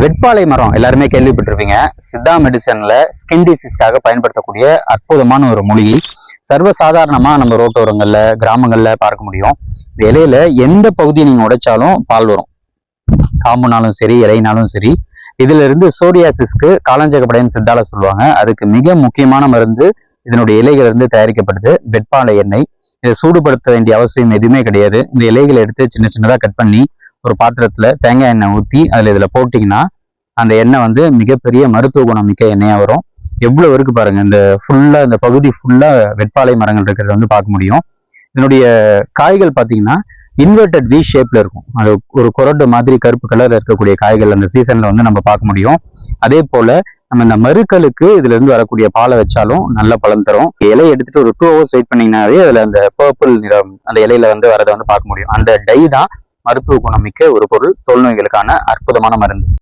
வெட்பாலை மரம் எல்லாருமே கேள்விப்பட்டிருப்பீங்க. சித்தா மெடிசன்ல ஸ்கின் டிசீஸ்க்காக பயன்படுத்தக்கூடிய அற்புதமான ஒரு மூலிகை. சர்வசாதாரணமா நம்ம ரோட்டோரங்கள்ல கிராமங்கள்ல பார்க்க முடியும். இலையில எந்த பகுதியை நீங்க உடைச்சாலும் பால் வரும். காம்புனாலும் சரி இலைனாலும் சரி. இதுல இருந்து சோரியாசிஸ்க்கு காலஞ்சகப்படைன்னு சித்தால சொல்லுவாங்க. அதுக்கு மிக முக்கியமான மருந்து இதனுடைய இலைகள் இருந்து தயாரிக்கப்படுது. வெட்பாலை எண்ணெய். இதை சூடுபடுத்த வேண்டிய அவசியம் எதுவுமே கிடையாது. இந்த இலைகளை எடுத்து சின்ன சின்னதா கட் பண்ணி ஒரு பாத்திரத்துல தேங்காய் எண்ணெய் ஊற்றி அதில் இதில் போட்டிங்கன்னா அந்த எண்ணெய் வந்து மிகப்பெரிய மருத்துவ குணம் மிக்க எண்ணெயாக வரும். எவ்வளோ இருக்குது பாருங்கள் இந்த ஃபுல்லாக இந்த பகுதி ஃபுல்லாக வெட்பாலை மரங்கள் இருக்கிறத வந்து பார்க்க முடியும். இதனுடைய காய்கள் பார்த்தீங்கன்னா இன்வெர்டட் வி ஷேப்ல இருக்கும். அது ஒரு குரட்டு மாதிரி கருப்பு கலர்ல இருக்கக்கூடிய காய்கள் அந்த சீசன்ல வந்து நம்ம பார்க்க முடியும். அதே போல நம்ம இந்த மறுக்கலுக்கு இதுல இருந்து வரக்கூடிய பாலை வச்சாலும் நல்ல பலன் தரும். இலையை எடுத்துட்டு ஒரு டூ ஹவர்ஸ் வெயிட் பண்ணீங்கன்னாவே அதுல அந்த பர்பிள் நிறம் அந்த இலையில வந்து வரதை வந்து பார்க்க முடியும். அந்த டை தான் மருத்துவ குணமிக்க ஒரு பொருள் தொல்நோய்களுக்கான அற்புதமான மருந்து.